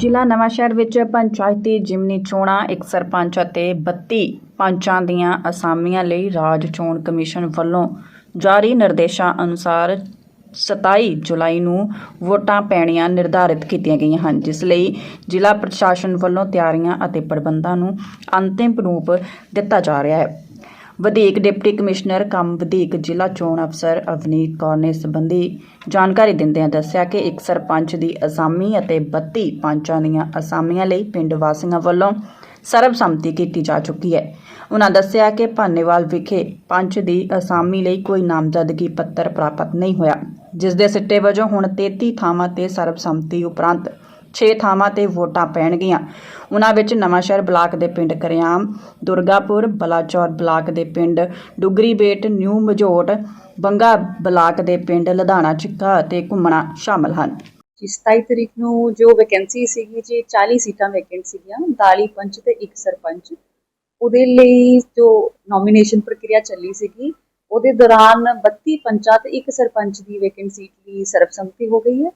ਜ਼ਿਲ੍ਹਾ ਨਵਾਂਸ਼ਹਿਰ ਵਿੱਚ ਪੰਚਾਇਤੀ ਜਿਮਨੀ ਚੋਣਾਂ, ਇੱਕ ਸਰਪੰਚ ਅਤੇ 32 ਪੰਚਾਂ ਦੀਆਂ ਅਸਾਮੀਆਂ ਲਈ ਰਾਜ ਚੋਣ ਕਮਿਸ਼ਨ ਵੱਲੋਂ ਜਾਰੀ ਨਿਰਦੇਸ਼ਾਂ ਅਨੁਸਾਰ 27 ਜੁਲਾਈ ਨੂੰ ਵੋਟਾਂ ਪੈਣੀਆਂ ਨਿਰਧਾਰਿਤ ਕੀਤੀਆਂ ਗਈਆਂ ਹਨ, ਜਿਸ ਲਈ ਜ਼ਿਲ੍ਹਾ ਪ੍ਰਸ਼ਾਸਨ ਵੱਲੋਂ ਤਿਆਰੀਆਂ ਅਤੇ ਪ੍ਰਬੰਧਾਂ ਨੂੰ ਅੰਤਿਮ ਰੂਪ ਦਿੱਤਾ ਜਾ ਰਿਹਾ ਹੈ। ਵਧੀਕ ਡਿਪਟੀ ਕਮਿਸ਼ਨਰ ਕੰਮ ਵਧੀਕ ਜ਼ਿਲ੍ਹਾ ਚੋਣ ਅਫਸਰ ਅਵਨੀਤ ਕੌਰ ਨੇ ਇਸ ਸੰਬੰਧੀ ਜਾਣਕਾਰੀ ਦਿੰਦਿਆਂ ਦੱਸਿਆ ਕਿ ਇੱਕ ਸਰਪੰਚ ਦੀ ਅਸਾਮੀ ਅਤੇ 32 ਪੰਚਾਂ ਦੀਆਂ ਅਸਾਮੀਆਂ ਲਈ ਪਿੰਡ ਵਾਸੀਆਂ ਵੱਲੋਂ ਸਰਬਸੰਮਤੀ ਕੀਤੀ ਜਾ ਚੁੱਕੀ ਹੈ। ਉਹਨਾਂ ਦੱਸਿਆ ਕਿ ਭਾਨੇਵਾਲ ਵਿਖੇ ਪੰਚ ਦੀ ਅਸਾਮੀ ਲਈ ਕੋਈ ਨਾਮਜ਼ਦਗੀ ਪੱਤਰ ਪ੍ਰਾਪਤ ਨਹੀਂ ਹੋਇਆ, ਜਿਸ ਦੇ ਸਿੱਟੇ ਵਜੋਂ ਹੁਣ 33 ਥਾਵਾਂ ਤੇ ਸਰਬਸੰਮਤੀ ਉਪਰੰਤ 6 ਥਾਵਾਂ ਤੇ ਵੋਟਾਂ ਪੈਣਗੀਆਂ। ਉਹਨਾਂ ਵਿੱਚ ਨਵਾਂਸ਼ਹਿਰ ਬਲਾਕ ਦੇ ਪਿੰਡ ਕਰਿਆਮ, ਦੁਰਗਾਪੁਰ ਬਲਾਚੌਰ ਬਲਾਕ ਦੇ ਪਿੰਡ ਡੁਗਰੀ ਬੇਟ ਨਿਊ ਮਜੋਟ, ਬੰਗਾ ਬਲਾਕ ਦੇ ਪਿੰਡ ਲਧਾਣਾ ਚਿੱਕਾ ਅਤੇ ਘੁੰਮਣਾ ਸ਼ਾਮਲ ਹਨ। ਜੀ 27 ਤਰੀਕ ਨੂੰ ਜੋ ਵੈਕੈਂਸੀ ਸੀਗੀ ਜੀ 40 ਸੀਟਾਂ ਵੈਕੈਂਟ ਸੀਗੀਆਂ 42 ਪੰਚ ਤੇ ਇੱਕ ਸਰਪੰਚ। ਉਹਦੇ ਲਈ ਜੋ ਨੋਮੀਨੇਸ਼ਨ ਪ੍ਰਕਿਰਿਆ ਚੱਲੀ ਸੀਗੀ, ਉਹਦੇ ਦੌਰਾਨ 32 ਪੰਚਾਂ ਤੇ ਇੱਕ ਸਰਪੰਚ ਦੀ ਵੈਕੈਂਟ ਸੀਟ ਲਈ ਸਰਬਸੰਮਤੀ ਹੋ ਗਈ ਹੈ।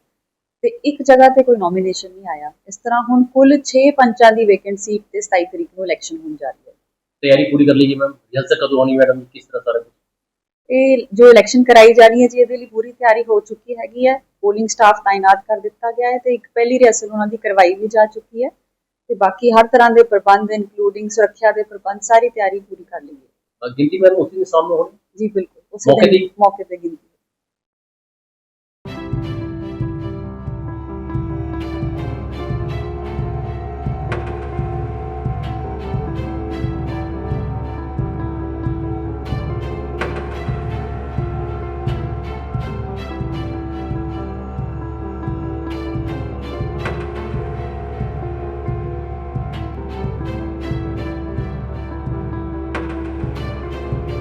ਤੇ ਇੱਕ ਜਗ੍ਹਾ ਤੇ ਕੋਈ ਨੋਮੀਨੇਸ਼ਨ ਨਹੀਂ ਆਇਆ। ਇਸ ਤਰ੍ਹਾਂ ਹੁਣ ਕੁੱਲ 6 ਪੰਚਾਂ ਦੀ ਵੈਕੈਂਟ ਸੀਟ ਤੇ 27 ਤਰੀਕ ਨੂੰ ਇਲੈਕਸ਼ਨ ਹੋਣ ਜਾ ਰਹੀ ਹੈ। ਤਿਆਰੀ ਪੂਰੀ ਕਰ ਲਈ ਜੀ ਮੈਮ? ਰਿਜ਼ਲਟ ਕਦੋਂ ਆਉਣੀ ਮੈਡਮ? ਕਿਸ ਤਰ੍ਹਾਂ ਸਾਰਾ ਕੁਛ? ਇਹ ਜੋ ਇਲੈਕਸ਼ਨ ਕਰਾਈ ਜਾ ਰਹੀ ਹੈ ਜੀ ਇਹਦੇ ਲਈ ਪੂਰੀ ਤਿਆਰੀ ਹੋ ਚੁੱਕੀ ਹੈਗੀ ਹੈ। ਪੋਲਿੰਗ ਸਟਾਫ ਤਾਇਨਾਤ ਕਰ ਦਿੱਤਾ ਗਿਆ ਹੈ ਤੇ ਇੱਕ ਪਹਿਲੀ ਰਿਹਰਸਲ ਉਹਨਾਂ ਦੀ ਕਰਵਾਈ ਵੀ ਜਾ ਚੁੱਕੀ ਹੈ। ਤੇ ਬਾਕੀ ਹਰ ਤਰ੍ਹਾਂ ਦੇ ਪ੍ਰਬੰਧ ਇਨਕਲੂਡਿੰਗ ਸੁਰੱਖਿਆ ਦੇ ਪ੍ਰਬੰਧ ਸਾਰੀ ਤਿਆਰੀ ਪੂਰੀ ਕਰ ਲਈ ਹੈ। ਗਿਣਤੀ ਮੈਮ ਉਸੇ ਦੇ ਸਾਹਮਣੇ ਹੋਣੀ? ਜੀ ਬਿਲਕੁਲ। ਉਸੇ? ਮੌਕੇ ਤੇ ਗਿਣਤੀ।